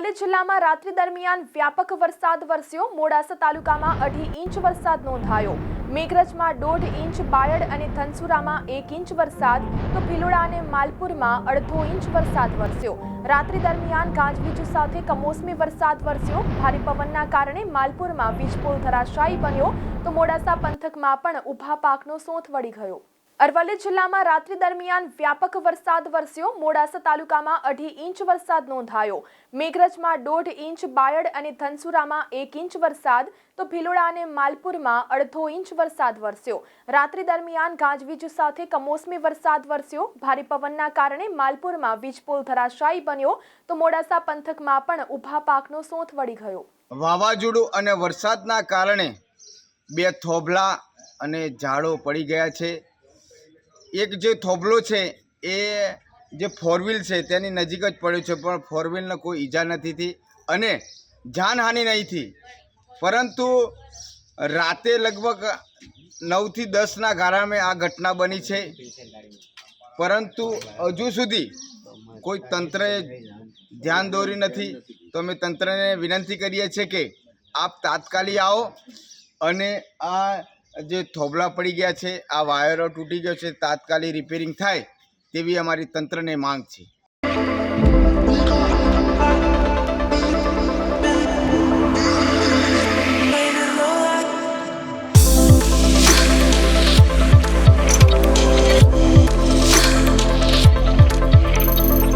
અરવલ્લી જિલ્લામાં રાત્રિ દરમિયાન વ્યાપક વરસાદ વરસ્યો. મોડાસા તાલુકામાં અઢી ઇંચ વરસાદ નોંધાયો. મેઘરજમાં દોઢ ઇંચ, બાયડ અને ધનસુરામાં એક ઇંચ વરસાદ. તો ભિલોડા અને માલપુરમાં અડધો ઇંચ વરસાદ વરસ્યો. રાત્રિ દરમિયાન ગાજવીજ સાથે કમોસમી વરસાદ વરસ્યો. ભારે પવનના કારણે માલપુરમાં વીજપોલ ધરાશાયી બન્યો. તો મોડાસા પંથકમાં પણ ઊભા પાકનો સોંથ વળી ગયો. અરવલ્લી જિલ્લામાં રાત્રિ દરમિયાન વ્યાપક વરસાદ વરસ્યો. મોડાસા તાલુકામાં અઢી ઇંચ વરસાદ નોંધાયો. મેઘરજમાં દોઢ ઇંચ, બાયડ અને ધનસુરામાં એક ઇંચ વરસાદ. તો ભિલોડા અને માલપુરમાં અડધો ઇંચ વરસાદ વરસ્યો. રાત્રિ દરમિયાન ગાજવીજ સાથે કમોસમી વરસાદ વરસ્યો. ભારે પવનના કારણે માલપુરમાં વીજપોલ ધરાશાયી બન્યો. તો મોડાસા પંથકમાં પણ ઊભા પાકનો સોંથ વળી ગયો. વાવાઝોડું અને વરસાદના કારણે બે થોભલા અને ઝાડો પડી ગયા છે. એક જે થોભલો છે, એ જે ફોર વ્હીલ છે, તેની નજીક જ પડ્યો છે, પણ ફોર વ્હીલને કોઈ ઈજા નથી થઈ અને જાનહાનિ નહીં થઈ. પરંતુ રાતે લગભગ નવથી દસના ગાળામાં આ ઘટના બની છે. પરંતુ હજુ સુધી કોઈ તંત્રએ ધ્યાન દોર્યું નથી. તો અમે તંત્રને વિનંતી કરીએ છીએ કે આપ તાત્કાલિક આવો અને આ જે થોભલા પડી ગયા છે, આ વાયરો તૂટી ગયો છે, તાત્કાલિક રિપેરિંગ થાય તેવી અમારી તંત્રને માંગ છે.